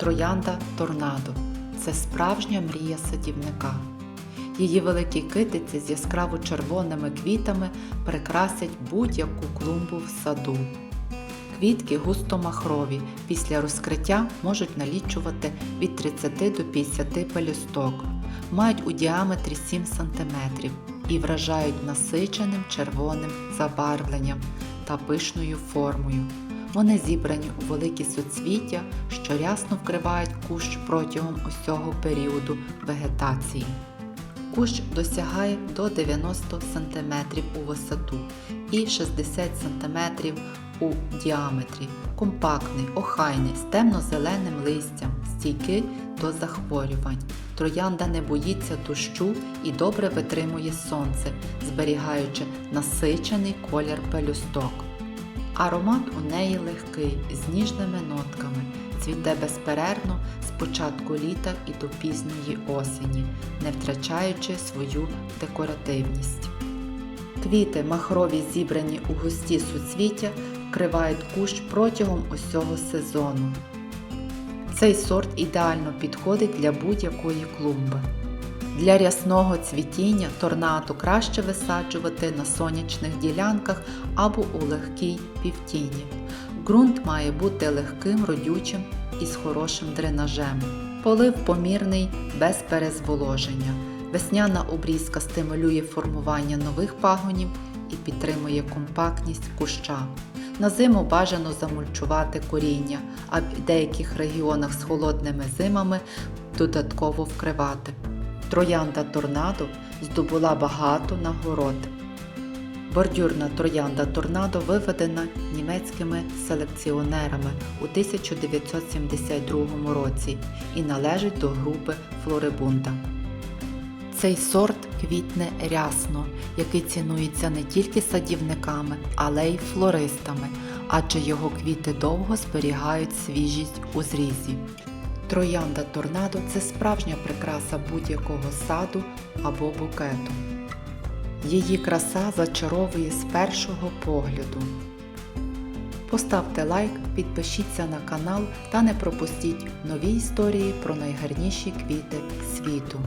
Троянда торнадо це справжня мрія садівника. Її великі китиці з яскраво червоними квітами прикрасять будь-яку клумбу в саду. Квітки густо-махрові, після розкриття можуть налічувати від 30 до 50 пелюсток, мають у діаметрі 7 см і вражають насиченим червоним забарвленням та пишною формою. Вони зібрані у великі суцвіття, що рясно вкривають кущ протягом усього періоду вегетації. Кущ досягає до 90 см у висоту і 60 см у діаметрі. Компактний, охайний, з темно-зеленим листям, стійкий до захворювань. Троянда не боїться дощу і добре витримує сонце, зберігаючи насичений колір пелюсток. Аромат у неї легкий, з ніжними нотками, цвіте безперервно з початку літа і до пізньої осені, не втрачаючи свою декоративність. Квіти махрові зібрані у густі суцвіття вкривають кущ протягом усього сезону. Цей сорт ідеально підходить для будь-якої клумби. Для рясного цвітіння торнадо краще висаджувати на сонячних ділянках або у легкій півтіні. Ґрунт має бути легким, родючим і з хорошим дренажем. Полив помірний без перезволоження. Весняна обрізка стимулює формування нових пагонів і підтримує компактність куща. На зиму бажано замульчувати коріння, а в деяких регіонах з холодними зимами додатково вкривати. Троянда торнадо здобула багато нагород. Бордюрна троянда торнадо виведена німецькими селекціонерами у 1972 році і належить до групи флорибунда. Цей сорт квітне рясно, який цінується не тільки садівниками, але й флористами, адже його квіти довго зберігають свіжість у зрізі. Троянда торнадо це справжня прикраса будь-якого саду або букету. Її краса зачаровує з першого погляду. Поставте лайк, підпишіться на канал та не пропустіть нові історії про найгарніші квіти світу.